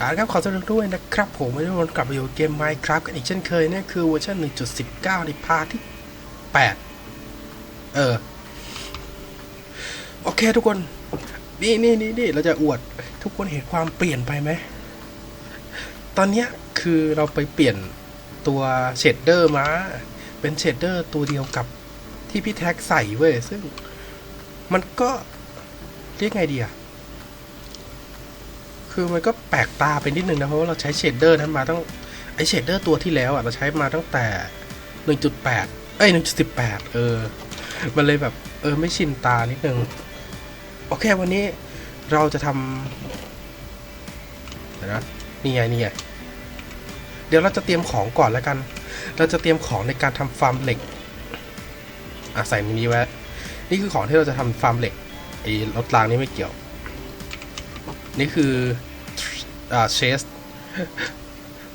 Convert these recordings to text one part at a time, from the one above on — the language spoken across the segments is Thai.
อ่าครับขอสวัสดีด้วยนะครับ ผมวันนี้วนกลับมาอยู่เกม Minecraft กันอีกเช่นเคยนี่คือเวอร์ชัน1.19 ในพาร์ทที่ 8 เออ โอเคทุกคน นี่นี่นี่นี่เราจะอวด ทุกคนเห็นความเปลี่ยนไปไหม ตอนเนี้ยคือเราไปเปลี่ยนตัวเชดเดอร์มา เป็นเชดเดอร์ตัวเดียวกับที่พี่แท็กใส่เว้ย ซึ่งมันก็เรียกไงดีอะ คือมันก็แปลกตาไปนิดนึงนะ เพราะว่าเราใช้เชดเดอร์นั้นมาตั้งไอเชดเดอร์ตัวที่แล้วอะ เราใช้มาตั้งแต่ 1.8 เอ้ย 1.18 เออ มันเลยแบบ เออ ไม่ชินตานิดนึง โอเค วันนี้เราจะทำเดี๋ยวนะนี่ไงนี่ไงเดี๋ยวเราจะเตรียมของก่อนแล้วกัน เราจะเตรียมของในการทำฟาร์มเหล็กอะใส่มินิไว้ นี่คือของที่เราจะทำฟาร์มเหล็กไอ้รถรางนี่ไม่เกี่ยว นี่คืออ่าเชส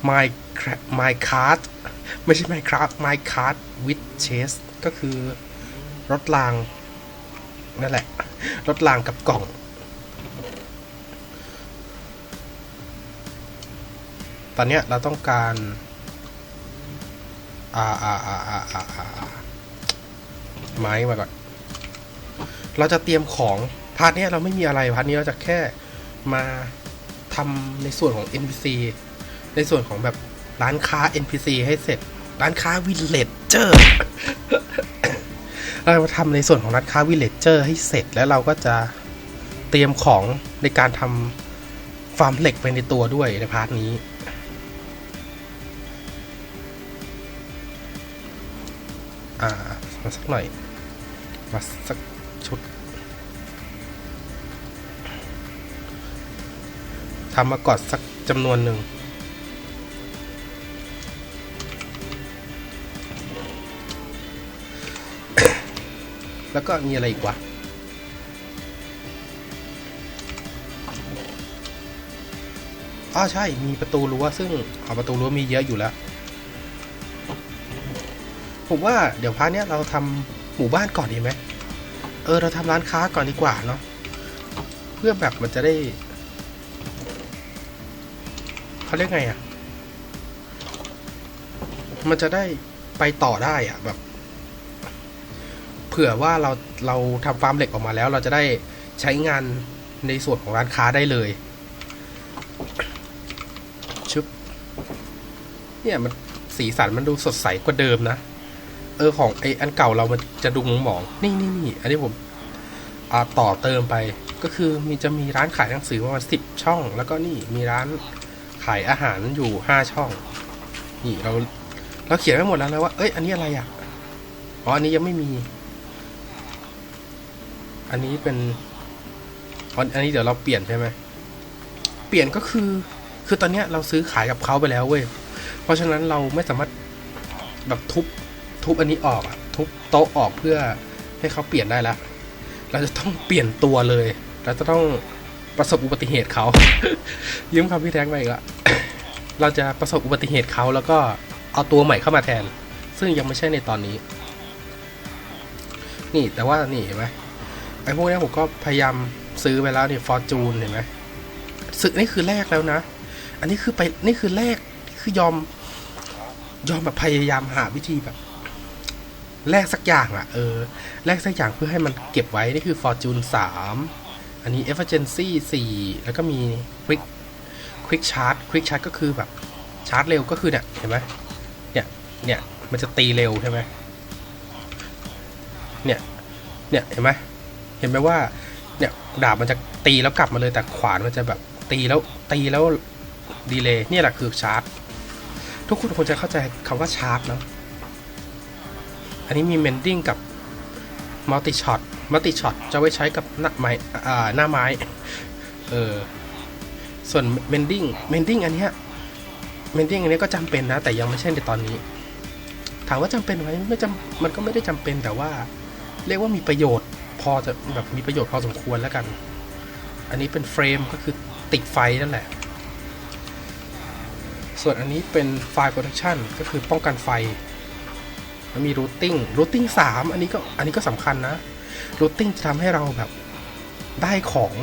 my my card ไม่ใช่ Minecraft my card with chest ก็คือรถราง นั่นแหละ รถรางกับกล่อง ตอนเนี้ยเราต้องการอ่าอ่าอ่าอ่าอ่าอ่าไม้มาก่อน เราจะเตรียมของ พาร์ทเนี้ยเราไม่มีอะไร พาร์ทนี้เราจะแค่ มาทำในส่วนของ NPC ในส่วนของแบบร้านค้า NPC ให้เสร็จ ร้านค้า Villager เรามาทำในส่วนของร้านค้า Villager ให้เสร็จแล้วเราก็จะเตรียมของในการทำฟาร์มเหล็กไปในตัวด้วยในพาร์ทนี้ อ่า มาสักหน่อย มาสัก ทำมาก่อนสักจำนวนหนึ่ง แล้วก็มีอะไรอีกวะอ้าใช่ มีประตูรั้วซึ่งเอาประตูรั้วมีเยอะอยู่แล้ว ผมว่าเดี๋ยวพาร์ทเนี้ยเราทำหมู่บ้านก่อนดีไหม เออ เราทำร้านค้าก่อนดีกว่าเนาะ เพื่อแบบมันจะได้ เขาเรียกไงอะ่ะ มันจะได้ไปต่อได้อะ่ะ แบบ เผื่อว่าเราเราทำฟาร์มเหล็กออกมาแล้ว เราจะได้ใช้งานในส่วนของร้านค้าได้เลยชุบเนี่ยมันสีสันมันดูสดใสกว่าเดิมนะ เออของไออันเก่าเรามันจะดูหมอง นี่นี่นี่อันนี้ผมอ่าต่อเติมไปก็คือมีจะมีร้านขายหนังสือประมาณสิบช่อง แล้วก็นี่มีร้าน ขายอาหารอยู่ห้าช่อง นี่เราเราเขียนไว้หมดแล้วนะว่า เอ้ย อันนี้อะไรอะ อ๋อ อันนี้ยังไม่มี อันนี้เป็นอันนี้เดี๋ยวเราเปลี่ยนใช่ไหม เปลี่ยนก็คือ คือตอนเนี้ยเราซื้อขายกับเขาไปแล้วเว้ย เพราะฉะนั้นเราไม่สามารถแบบทุบ ทุบอันนี้ออกอะทุบโต๊ะออกเพื่อให้เขาเปลี่ยนได้ละ เราจะต้องเปลี่ยนตัวเลย เราจะต้อง ประสบอุบัติเหตุเขา ยืมคำพี่แท็กไปอีกละเราจะประสบอุบัติเหตุเขาแล้วก็เอาตัวใหม่เข้ามาแทน ซึ่งยังไม่ใช่ในตอนนี้ นี่แต่ว่านี่เห็นไหมไอ้พวกนี้ผมก็พยายามซื้อไปแล้วนี่ฟอร์จูนเห็นไหมสึกนี่คือแรกแล้วนะ อันนี้คือไปนี่คือแรกคือยอม ยอมแบบพยายามหาวิธีแบบแลกสักอย่างอะ่ะเออแลกสักอย่างเพื่อให้มันเก็บไว้นี่คือ Fortune 3 อันนี้ Efficiency 4 แล้วก็มี Quick Quick Charge Quick Charge ก็คือแบบชาร์จเร็วก็คือเนี่ยเห็นไหมเนี่ยเนี่ยมันจะตีเร็วใช่ไหมเนี่ยเนี่ยเห็นไหมเห็นไหมว่าเนี่ยดาบมันจะตีแล้วกลับมาเลยแต่ขวานมันจะแบบตีแล้วตีแล้วดีเลย์เนี่ยแหละคือชาร์จ ทุกคนควรจะเข้าใจคำว่าชาร์จเนาะอันนี้มีเมนดิ้งกับมัลติช็อต มัลติช็อตจะไว้ใช้กับหน้าไม้หน้าไม้ เออ ส่วนเมนดิ้งเมนดิ้งอันเนี้ยเมนดิ้งอันนี้ก็จำเป็นนะ แต่ยังไม่ใช่ในตอนนี้ ถามว่าจำเป็นไหมไม่จำมันก็ไม่ได้จำเป็นแต่ว่า เรียกว่ามีประโยชน์ พอจะแบบมีประโยชน์พอสมควรแล้วกัน อันนี้เป็นเฟรมก็คือติดไฟนั่นแหละ ส่วนอันนี้เป็นไฟ protection ก็คือป้องกันไฟแล้วมี routing routing สามอันนี้ก็อันนี้ก็สำคัญนะ routing จะทำให้เราแบบได้ของ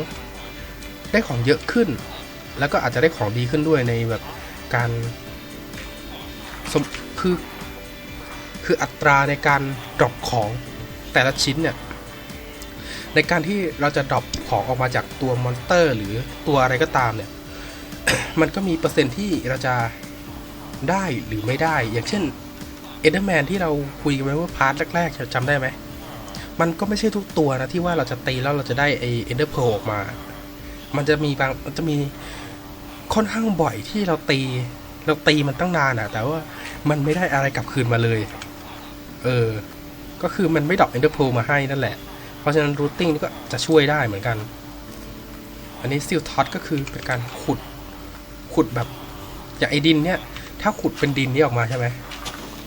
ได้ของเยอะขึ้น แล้วก็อาจจะได้ของดีขึ้นด้วยในแบบการคือคืออัตราในการดรอปของแต่ละชิ้นเนี่ยในการที่เราจะดรอปของออกมาจากตัวมอนสเตอร์ หรือตัวอะไรก็ตามเนี่ย มันก็มีเปอร์เซ็นต์ที่เราจะได้หรือไม่ได้ อย่างเช่นเอเดอร์แมนที่เราคุยกันไว้ว่าพาร์ทแรกๆจำได้ไหม มันก็ไม่ใช่ทุกตัวนะที่ว่าเราจะตีแล้วเราจะได้ไอเอนเดอร์เพลออกมา มันจะมีบางมันจะมีค่อนข้างบ่อยที่เราตี เราตีมันตั้งนานอะแต่ว่ามันไม่ได้อะไรกลับคืนมาเลย เออ ก็คือมันไม่ดรอปเอนเดอร์โพลมาให้นั่นแหละ เพราะฉะนั้นรูทติ้งก็จะช่วยได้เหมือนกัน อันนี้ซิลท็อตก็คือเป็นการขุด ขุดแบบอย่างไอดินเนี่ย ถ้าขุดเป็นดินนี้ออกมาใช่ไหม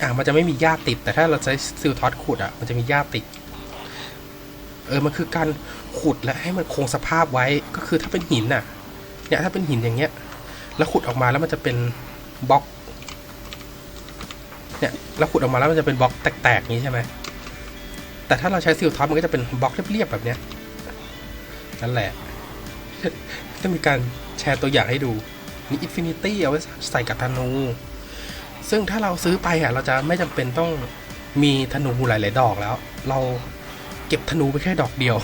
อะมันจะไม่มีหญ้าติด แต่ถ้าเราใช้ซิลท็อตขุดอะ มันจะมีหญ้าติด เออมันคือการขุดและให้มันคงสภาพไว้ก็คือถ้าเป็นหินน่ะเนี่ยถ้าเป็นหินอย่างเงี้ย แล้วขุดออกมาแล้วมันจะเป็นบล็อกเนี่ยแล้วขุดออกมาแล้วมันจะเป็นบล็อกแตกๆนี้ใช่ไหมแต่ถ้าเราใช้ซิลท็อปมันก็จะเป็นบล็อกเรียบๆแบบเนี้ยนั่นแหละจะมีการแชร์ตัวอย่างให้ดูนี่อินฟินิตี้เอาไว้ใส่กับธนู ซึ่งถ้าเราซื้อไปอะเราจะไม่จำเป็นต้องมีธนูหลายๆดอกแล้ว เรา เก็บธนูไปแค่ดอกเดียว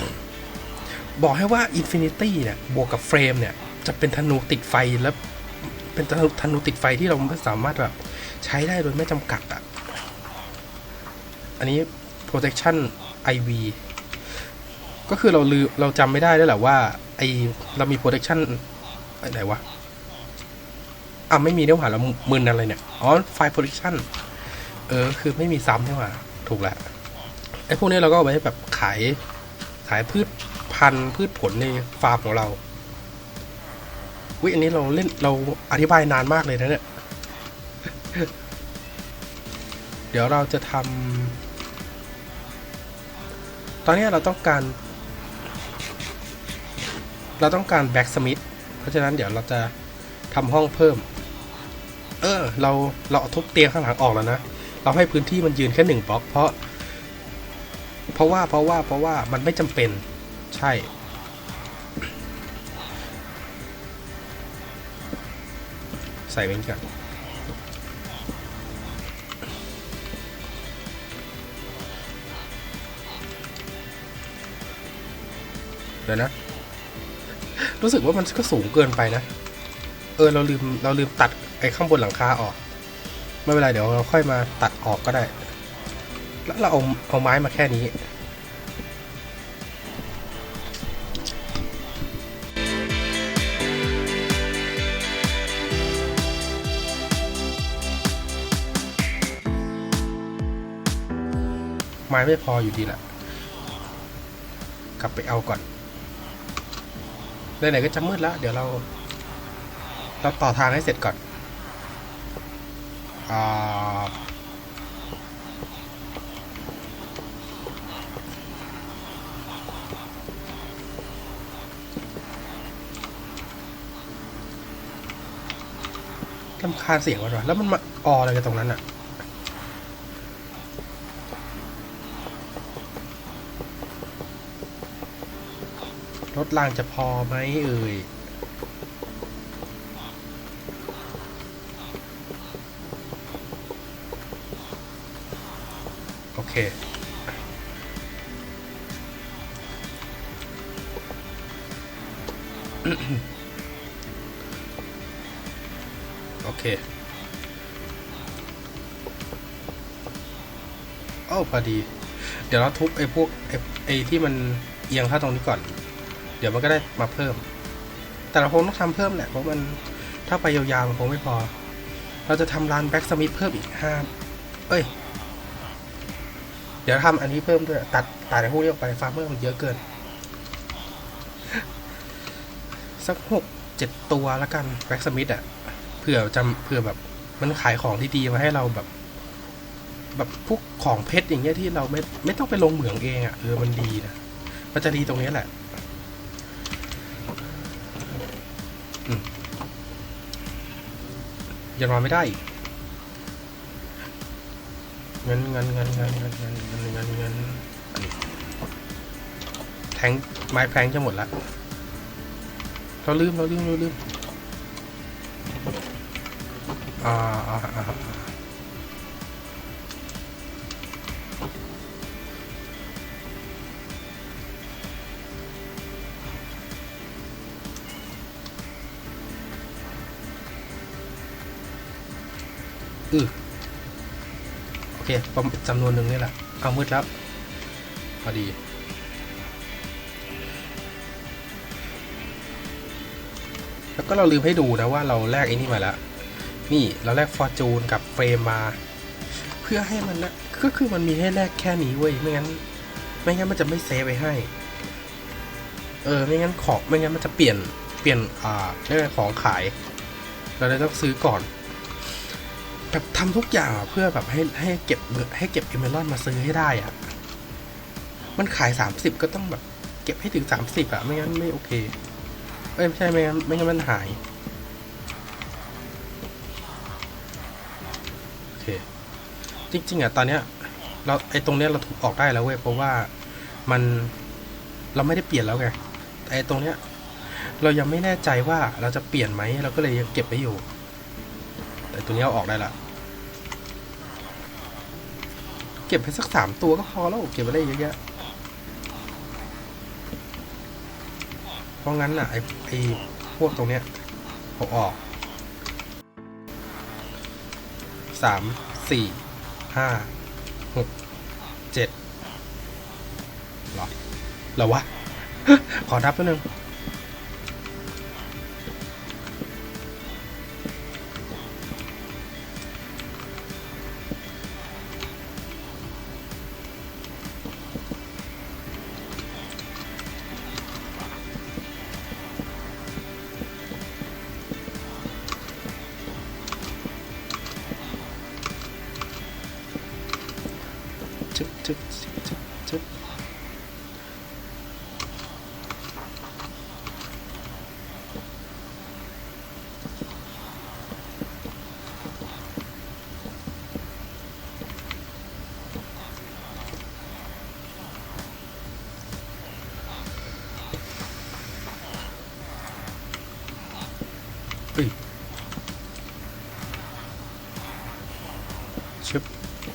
บอกให้ว่าอินฟินิตี้เนี่ยบวกกับเฟรมเนี่ย จะเป็นธนูติดไฟแล้วเป็นธนูธนูติดไฟที่เราไม่สามารถแบบใช้ได้โดยไม่จำกัดอะ อันนี้ protection IV ก็คือเราลืมเราจำไม่ได้ด้วยแหละว่า ไอเรามี protection ไหนวะอะไม่มีเนื้อหาเรามึนอะไรเนี่ย อ๋อ file protection เออ คือไม่มีซ้ำใช่ไหมถูกแล้ว ไอ้พวกนี้เราก็เอาไว้แบบขายขายพืชพันธุ์พืชผลในฟาร์มของเราวิอันนี้เราเล่นเราอธิบายนานมากเลยนะเนี่ย เดี๋ยวเราจะทำตอนนี้เราต้องการ เราต้องการแบ็กสมิธเพราะฉะนั้นเดี๋ยวเราจะทำห้องเพิ่ม เออ เราเราเอาทุบเตียงข้างหลังออกแล้วนะ เราให้พื้นที่มันยืนแค่หนึ่งบล็อก เพราะ เพราะว่าเพราะว่าเพราะว่ามันไม่จำเป็นใช่ ใส่ไว้ก่อนเดี๋ยวนะ รู้สึกว่ามันก็สูงเกินไปนะ เออ เราลืม เราลืมตัดไอ้ข้างบนหลังคาออก ไม่เป็นไร เดี๋ยวเราค่อยมาตัดออกก็ได้ แล้วเราเอาเอาไม้มาแค่นี้ ไม้ไม่พออยู่ดีแหละ กลับไปเอาก่อนไหนๆก็จะมืดแล้ว เดี๋ยวเรา เราต่อทางให้เสร็จก่อนอ่าลำคาญเสียงมันวะแล้วมันมาอออะไรกันตรงนั้นอะ รถรางจะพอไหมเอ่ยโอเคโอเคโอ้พอดี เดี๋ยวเราทุบไอ้พวกไอ้ที่มันเอียงเข้าตรงนี้ก่อน ดี๋ยวมันก็ได้มาเพิ่ม แต่เราคงต้องทำเพิ่มแหละเพราะมันถ้าไปยาวๆมันคงไม่พอ เราจะทำร้านแบ็กสมิธเพิ่มอีกห้าเอ้ย เดี๋ยวทำอันนี้เพิ่มด้วย ตัดตัดไอ้พวกนี้ออกไปฟาร์มเมอร์มันเยอะเกิน สักหกเจ็ดตัวล้วกันแบ็กสมิธอะเผื่อจำเผื่อแบบมันขายของที่ดีมาให้เราแบบ แบบพวกของเพชรอย่างเงี้ยที่เราไม่ไม่ต้องไปลงเหมืองเองอะเออมันดีนะมันจะดีตรงนี้แหละ ยังนอไม่ได้เงินเงินเงินเงินเงินเงินเงั้นงั้นงินแทงไม้แพงจะหมดละเราลืมเราลืมเราลืมอ่าอ่าอ่า เคประจำนวนหนึ่งนี่แหละ เอามืดแล้วพอดี แล้วก็เราลืมให้ดูนะว่าเราแลกไอ้นี่มาแล้ว นี่เราแลกฟอร์จูนกับเฟรมมา เพื่อให้มันนะก็คือมันมีให้แลกแค่นี้เว้ย ไม่งั้น ไม่งั้นมันจะไม่เซฟไว้ให้ เออ ไม่งั้นของ ไม่งั้นมันจะเปลี่ยน เปลี่ยน อ่าเรียกอะไรของขาย เราเลยต้องซื้อก่อน แบบทำทุกอย่างเพื่อแบบให้ให้เก็บเงินให้เก็บเอเมรอนมาซื้อให้ได้อะมันขายสามสิบก็ต้องแบบ เก็บให้ถึงสามสิบอะไม่งั้นไม่โอเคไม่ใช่ไม่งั้นไม่งั้นมันหายโอเคจริง ๆอะตอนเนี้ยเราไอ้ตรงเนี้ยเราถูกออกได้แล้วเว้ยเพราะว่ามันเราไม่ได้เปลี่ยนแล้วไงแต่ไอ้ตรงเนี้ยเรายังไม่แน่ใจว่าเราจะเปลี่ยนไหมเราก็เลยยังเก็บไว้อยู่ แต่ตัวเนี้ยเอาออกได้ละเก็บไปสักสามตัวก็พอแล้วเก็บไปได้เยอะแยะเพราะงั้นอะไอ้ไอ้พวกตรงเนี้ยผมออกสามสี่ห้าหกเจ็ดหรอหรอวะ ขอนับแป๊บนึง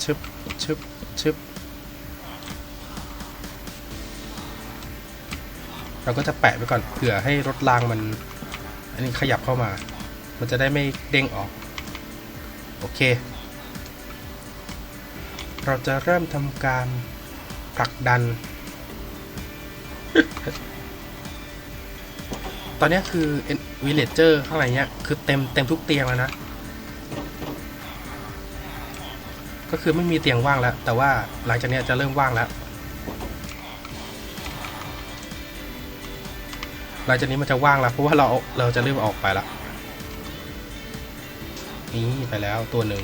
ชึบชึบชึบเราก็จะแปะไว้ก่อนเผื่อให้รถรางมัน อันนี้ขยับเข้ามา มันจะได้ไม่เด้งออก โอเค เราจะเริ่มทำการผลักดัน ตอนนี้คือวิลเลจเจอร์ข้างในเนี้ยคือเต็มเต็มทุกเตียงแล้วนะ ก็คือไม่มีเตียงว่างแล้ว แต่ว่าหลังจากนี้จะเริ่มว่างแล้ว หลังจากนี้มันจะว่างแล้ว เพราะว่าเราเราจะเริ่มออกไปและนี่ไปแล้วตัวหนึ่ง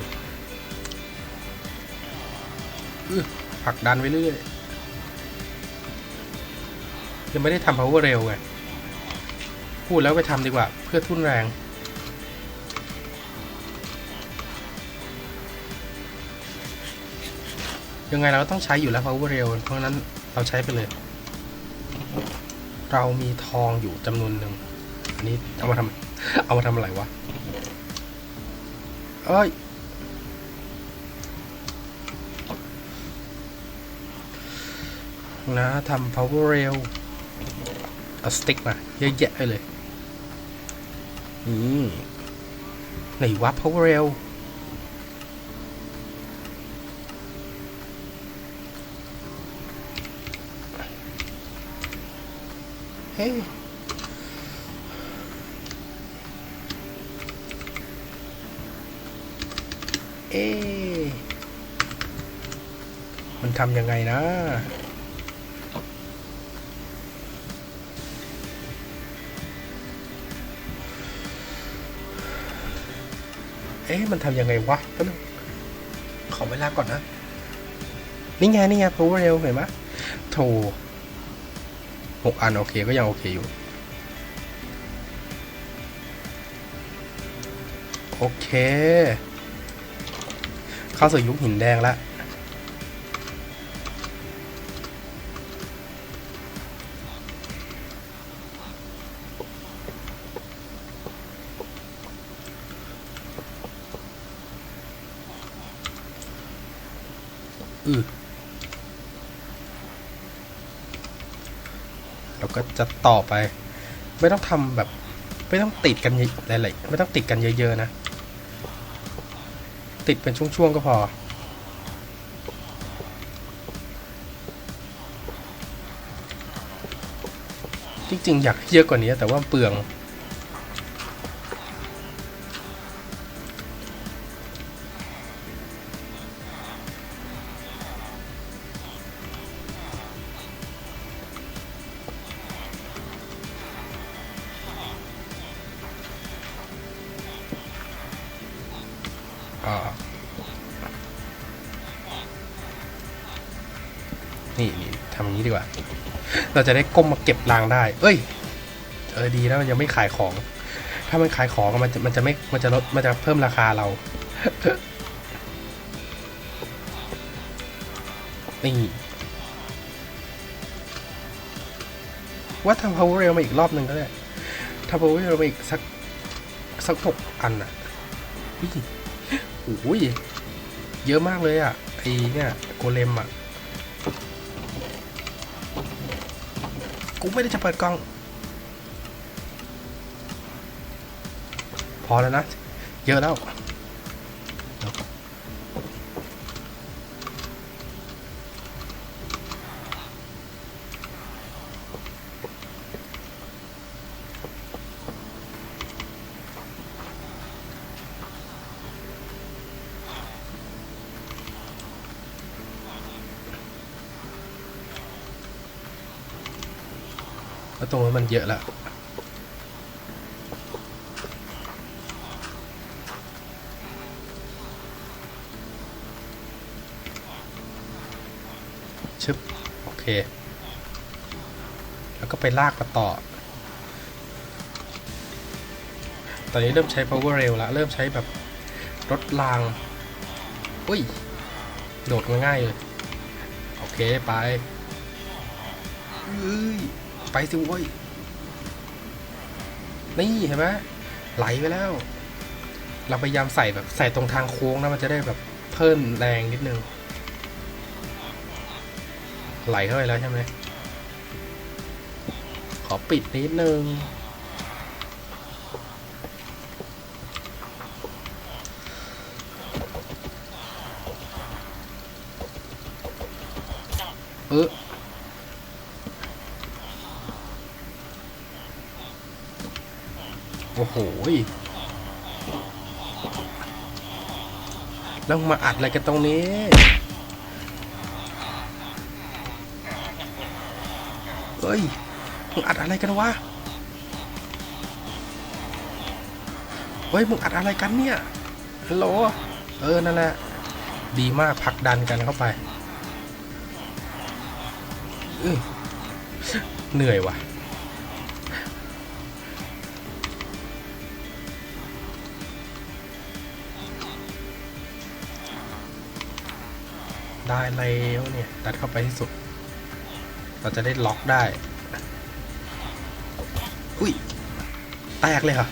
ผลักดันไปเรื่อยยังไม่ได้ทำ power เร็วไงพูดแล้วไปทำดีกว่าเพื่อทุนแรง ยังไงเราก็ต้องใช้อยู่แล้ว power เร็วเพราะนั้นเราใช้ไปเลย เรามีทองอยู่จำนวนหนึ่งอันนี้เอามาทำเอามาทำอะไรวะเอ้ยนะทำ power rail เอาสติ๊กมาเยอะแยะไปเลยอืมไหนวะ power rail เฮ้เอ๊ะมันทำยังไงนะเอ๊ะมันทำยังไงวะแป๊บนึขอเวลาก่อนนะ นี่ไง นี่ไง power rail เห็นไหมโถ 6 อันโอเคก็ยังโอเคอยู่โอเค เข้าสู่ยุคหินแดงแล้วอือ เราก็จะต่อไป ไม่ต้องทำแบบ ไม่ต้องติดกันอะหลายๆไม่ต้องติดกันเยอะ ๆ นะ ติดเป็นช่วง ๆ ก็พอ จริง ๆ อยากเยอะกว่านี้แต่ว่าเปลือง นี่นี่ทำอย่างนี้ดีกว่า เราจะได้ก้มมาเก็บรางได้ เอ้ย เออดีแล้วมันยังไม่ขายของ ถ้ามันขายของมันจะมันจะไม่ มันจะลด มันจะเพิ่มราคาเรา นี่ว่าทำ power rail มาอีกรอบหนึ่งก็ได้ทำ power rail มาอีกสักสักหกอันอะอุ้ยโอ้ยเยอะมากเลยอะไอเนี่ยโกเลมอะ กูไม่ได้จะเปิดกล้อง พอแล้วนะ เยอะแล้ว แล้วตรงนั้นมันเยอะละชึบโอเค แล้วก็ไปลากมาต่อ ตอนนี้เริ่มใช้ power rail ล้วเริ่มใช้แบบรถราง อุ้ย โดดง่ายเลย โอเค ไปเอ้ย ไปสิเว้ย นี่เห็นไหมไหลไปแล้ว เราพยายามใส่แบบใส่ตรงทางโค้งนะมันจะได้แบบเพิ่มแรงนิดนึง ไหลเข้าไปแล้วใช่ไหมขอปิดนิดนึงเออ โอ้โหแล้วมาอัดอะไรกันตรงนี้เฮ้ยมึงอัดอะไรกันวะ เฮ้ยมึงอัดอะไรกันเนี่ยฮัลโหล เออ นั่นแหละ ดีมากผลักดันกันเข้าไป เหนื่อยว่ะ ได้แล้วเนี่ยตัดเข้าไปที่สุด เราจะได้ล็อกได้ อุ้ย แตกเลยเหรอ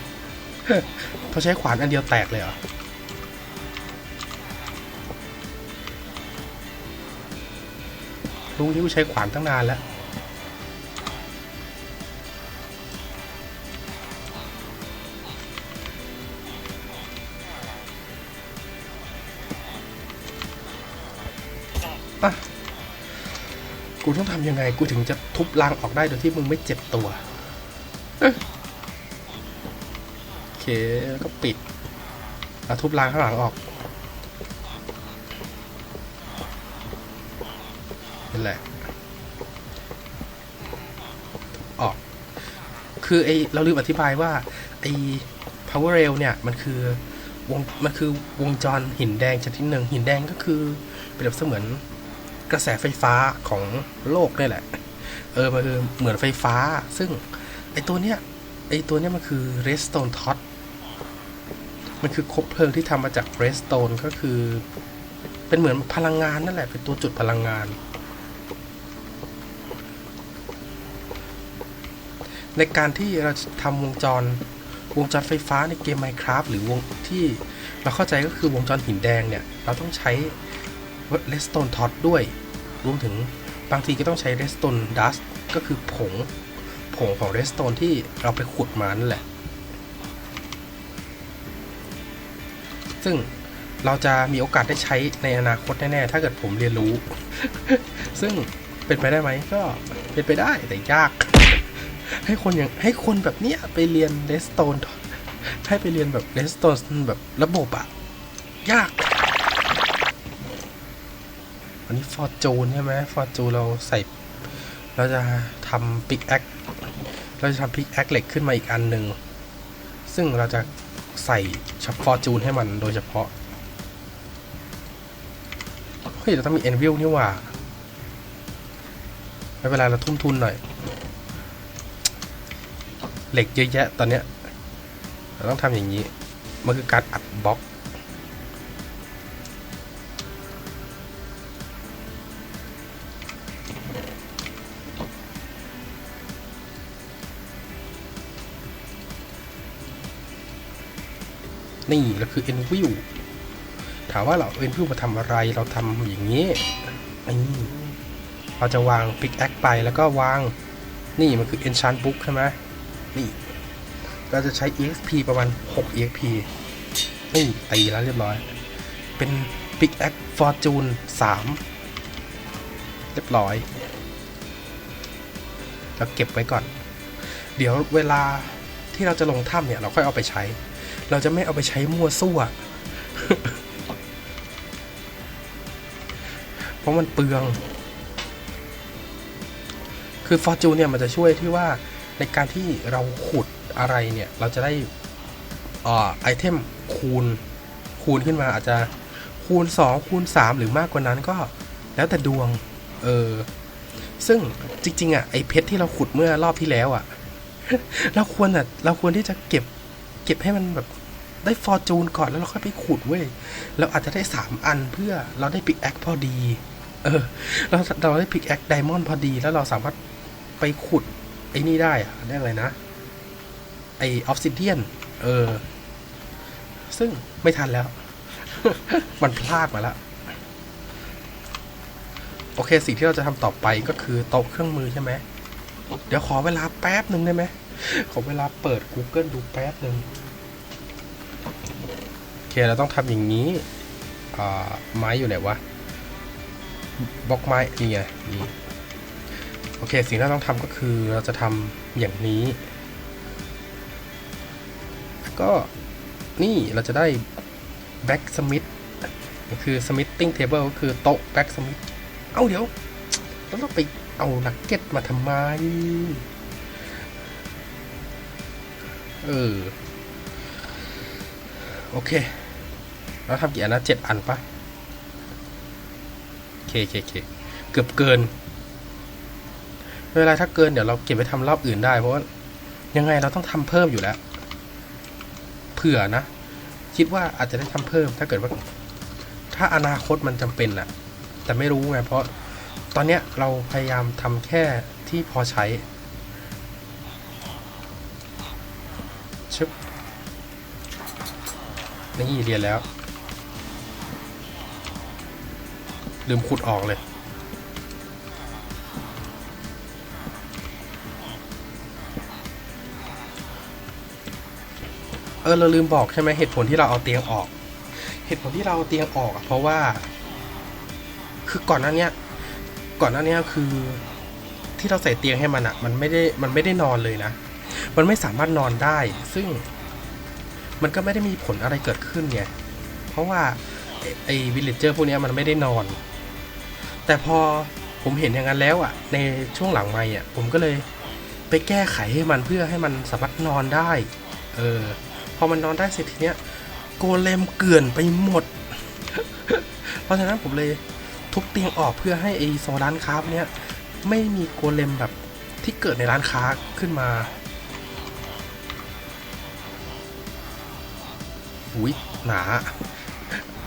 พอใช้ขวานอันเดียวแตกเลยเหรอลุงที่กูใช้ขวานตั้งนานแล้ว กูต้องทำยังไง กูถึงจะทุบรังออกได้โดยที่มึงไม่เจ็บตัวโอเคแล้วก็ปิดแล้วทุบรังข้างหลังออกนั่นแหละออก คือไอเราลืมอธิบายว่าไอ power rail เนี่ย มันคือวงมันคือวงจรหินแดงชนิดหนึ่งหินแดงก็คือเปรียบเสมือน กระแสไฟฟ้าของโลกนี่แหละ เออมันคือเหมือนไฟฟ้า ซึ่งไอตัวเนี้ยไอตัวเนี้ยมันคือ redstone tot มันคือคบเพลิงที่ทำมาจาก redstone ก็คือ เป็นเหมือนพลังงานนั่นแหละ เป็นตัวจุดพลังงาน ในการที่เราทำวงจรวงจรไฟฟ้าในเกม Minecraft หรือวงที่เราเข้าใจก็คือวงจรหินแดงเนี่ย เราต้องใช้เลสโตนท็อตด้วย รวมถึงบางทีก็ต้องใช้เลสโตนดัสก็คือผง ผงของเลสโตนที่เราไปขุดมานั่นแหละ ซึ่งเราจะมีโอกาสได้ใช้ในอนาคตแน่ ๆ ถ้าเกิดผมเรียนรู้ ซึ่งเป็นไปได้ไหมก็เป็นไปได้แต่ยาก ให้คนอย่างให้คนแบบเนี้ยไปเรียนเลสโตนให้ไปเรียนแบบเลสโตนแบบระบบอะยาก อันนี้ฟอร์จูนใช่ไหมฟอร์จูนเราใส่ เราจะทำปิกแอคเราจะทำปิกแอคเหล็กขึ้นมาอีกอันหนึ่ง ซึ่งเราจะใส่ชับฟอร์จูนให้มันโดยเฉพาะ เฮ้ย เราต้องมีเอ็นวิลนี่ว่า ไม่เป็นไรเราทุ่มทุนหน่อย เหล็กเยอะแยะตอนเนี้ย เราต้องทำอย่างนี้ มันคือการอัดบล็อก นี่แล้วคือ e n v i e ถามว่าเรา e n v i e มาทำอะไรเราทำอย่างนี้นี่เราจะวาง pickaxe ไปแล้วก็วาง นี่มันคือ enchant book ใช่ไหมนี่ เราจะใช้ exp ประมาณ 6 exp นี่ตีแล้วเรียบร้อย เป็น pickaxe fortune 3 เรียบร้อยแล้วเก็บไว้ก่อน เดี๋ยวเวลาที่เราจะลงถ้ำเนี่ย เราค่อยเอาไปใช้ เราจะไม่เอาไปใช้มั่วซั่ว เพราะมันเปลือง คือฟอร์จูเนี่ยมันจะช่วยที่ว่าในการที่เราขุดอะไรเนี่ย เราจะได้อ่าไอเทมคูณ คูณขึ้นมาอาจจะคูณ 2 คูณ 3 หรือมากกว่านั้นก็แล้วแต่ดวง เออ ซึ่งจริง ๆ อะ ไอเพชรที่เราขุดเมื่อรอบที่แล้วอะ เราควรอะ เราควรที่จะเก็บ เก็บให้มันแบบ ได้ฟอร์จูนก่อนแล้วเราค่อยไปขุดเว้ยเราอาจจะได้สามอันเพื่อเราได้ปิกแอคพอดี เออ เราเราได้ปิกแอคไดมอนด์พอดี แล้วเราสามารถไปขุดไอ้นี่ได้อะเรียกอะไรนะ ไอออฟซิเดียน เออ ซึ่งไม่ทันแล้ว มันพลาดมาแล้ว โอเค สิ่งที่เราจะทำต่อไปก็คือโต๊ะเครื่องมือใช่ไหม เดี๋ยวขอเวลาแป๊บหนึ่งได้ไหม ขอเวลาเปิด Google ดูแป๊บหนึ่ง เคเราต้องทำอย่างนี้ไม้อยู่ไหนวะบล็อกไม้นี่ไงนี่โอเคสิ่งที่เราต้องทำก็คือเราจะทำอย่างนี้ก็นี่เราจะได้ back smith คือ smithing table ก็คือโต๊ะ back smith เอาเดี๋ยวเราต้องไปเอานักเก็ตมาทำไม เออ โอเค เราทำกี่อันนะเจ็ดอันปะโอเคโอเคโอเคเกือบเกินเวลาถ้าเกินเดี๋ยวเราเก็บไปทำรอบอื่นได้ เพราะว่ายังไงเราต้องทำเพิ่มอยู่แล้ว เผื่อนะ คิดว่าอาจจะได้ทำเพิ่ม ถ้าเกิดว่า ถ้าอนาคตมันจำเป็นอะแต่ไม่รู้ไงเพราะตอนเนี้ยเราพยายามทำแค่ที่พอใช้ชึบนี่เรียนแล้ว ลืมขุดออกเลย เออเราลืมบอกใช่ไหมเหตุผลที่เราเอาเตียงออก เหตุผลที่เราเอาเตียงออกอะเพราะว่า คือก่อนหน้าเนี้ยก่อนหน้าเนี้ยคือที่เราใส่เตียงให้มันอะมันไม่ได้มันไม่ได้นอนเลยนะ มันไม่สามารถนอนได้ ซึ่งมันก็ไม่ได้มีผลอะไรเกิดขึ้นไงเพราะว่าไอ้วิลเลจเจอร์พวกนี้มันไม่ได้นอน แต่พอผมเห็นอย่างนั้นแล้วอะ ในช่วงหลังไม่อะ ผมก็เลยไปแก้ไขให้มันเพื่อให้มันสามารถนอนได้ เออ พอมันนอนได้เสร็จทีเนี้ยโกเลมเกลื่อนไปหมด เพราะฉะนั้นผมเลยทุบเตียงออกเพื่อให้ไอโซร้านค้าพเนี้ยไม่มีโกเลมแบบที่เกิดในร้านค้าขึ้นมาหุยหนา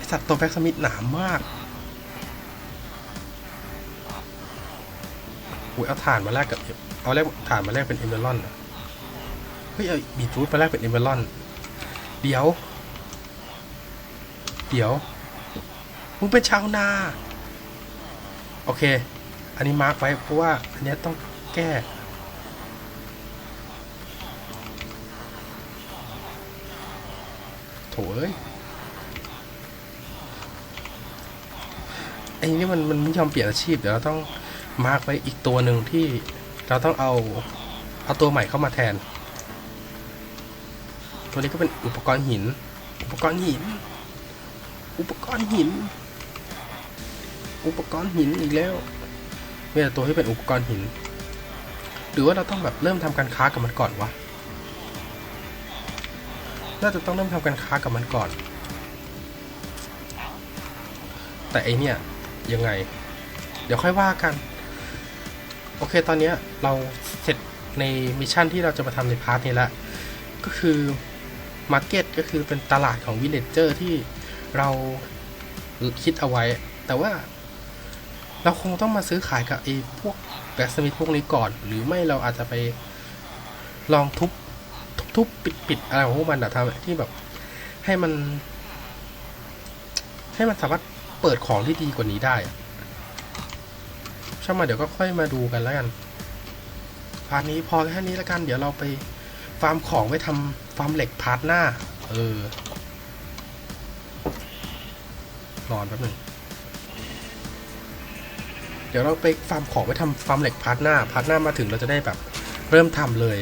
สัตว์ตัวแบ็กสมิธหนามาก หุยเอาถ่านมาแลกกับเอาแลกถ่านมาแลกเป็นเอเมอรอนอะเฮ้ยเอาบีทรูทมาแลกเป็นเอเมอรอนเดี๋ยว เดี๋ยวมึงเป็นชาวนา โอเค อันนี้มาร์กไว้เพราะว่าอันนี้ต้องแก้โถเอ้ยไอ้นี่มันมันไม่ยอมเปลี่ยนอาชีพเดี๋ยวเราต้อง มาร์กไว้อีกตัวหนึ่งที่เราต้องเอาเอาตัวใหม่เข้ามาแทน ตัวนี้ก็เป็นอุปกรณ์หิน อุปกรณ์หิน อุปกรณ์หิน อุปกรณ์หินอีกแล้วมีแต่ตัวที่เป็นอุปกรณ์หิน หรือว่าเราต้องแบบเริ่มทำการค้ากับมันก่อนวะน่าจะต้องเริ่มทำการค้ากับมันก่อน แต่ไอเนี่ยยังไง เดี๋ยวค่อยว่ากัน โอเคตอนนี้เราเสร็จในมิชชั่นที่เราจะมาทำในพาร์ทนี้แล้ว ก็คือมาร์เก็ตก็คือเป็นตลาดของวิลเลจเจอร์ที่เราคิดเอาไว้ แต่ว่าเราคงต้องมาซื้อขายกับไอ้พวกแบ็กสมิธพวกนี้ก่อน หรือไม่เราอาจจะไปลองทุบทุบทุบปิดปิดอะไรของพวกมันอะทำที่แบบให้มัน ให้มันสามารถเปิดของที่ดีกว่านี้ได้ ช่างมาเดี๋ยวก็ค่อยมาดูกันแล้วกันพาร์ทนี้พอแค่นี้แล้วกัน เดี๋ยวเราไปฟาร์มของไว้ทำฟาร์มเหล็กพาร์ทหน้า เออนอนแป๊บหนึงเดี๋ยวเราไปฟาร์มของไว้ทำฟาร์มเหล็กพาร์ทหน้าพาร์ทหน้ามาถึงเราจะได้แบบเริ่มทำเลย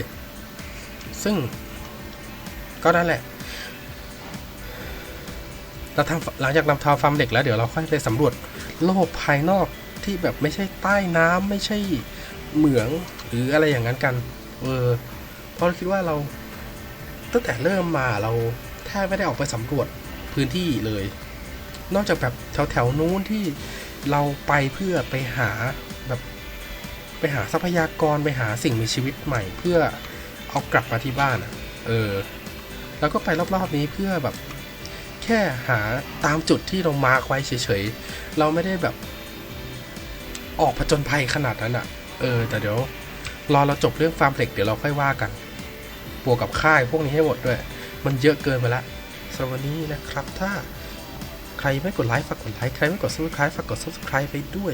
ซึ่งก็นั่นแหละเราทำหลังจากเราทำฟาร์มเหล็กแล้วเดี๋ยวเราค่อยไปสำรวจโลกภายนอก ที่แบบไม่ใช่ใต้น้ำไม่ใช่เหมืองหรืออะไรอย่างนั้นกัน เออเพราะเราคิดว่าเราตั้งแต่เริ่มมาเราแทบไม่ได้ออกไปสำรวจพื้นที่เลย นอกจากแบบแถวแถวนู้นที่เราไปเพื่อไปหาแบบไปหาทรัพยากรไปหาสิ่งมีชีวิตใหม่ เพื่อเอากลับมาที่บ้านอะเออ แล้วก็ไปรอบๆนี้เพื่อแบบแค่หาตามจุดที่เรามาร์กไว้เฉยๆ เราไม่ได้แบบ ออกผจญภัยขนาดนั้นอะ่ะ เออ แต่เดี๋ยว รอเราจบเรื่องฟาร์มเหล็กเดี๋ยวเราค่อยว่ากัน บวกกับค่ายพวกนี้ให้หมดด้วย มันเยอะเกินไปละสำหรับวันนี้นะครับ ถ้าใครไม่กดไลค์ฝากกดไลค์ใครไม่กด subscribe ฝากกด subscribe ไปด้วย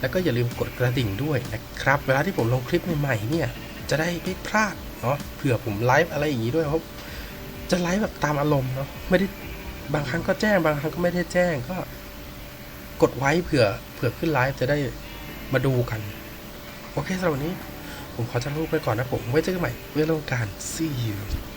แล้วก็อย่าลืมกดกระดิ่งด้วยนะครับ เวลาที่ผมลงคลิปใหม่ๆเนี่ย จะได้ไม่พลาดเนาะเผื่อผมไลฟ์อะไรอย่างนี้ด้วยเพราะจะไลฟ์แบบตามอารมณ์เนาะไม่ได้บางครั้งก็แจ้งบางครั้งก็ไม่ได้แจ้งก็ กดไว้เผื่อเผื่อขึ้นไลฟ์จะได้ มาดูกัน โอเคสำหรับวันนี้ ผมขอจะลูกไปก่อนนะผมไว้เจอกันใหม่เรื่องการ see you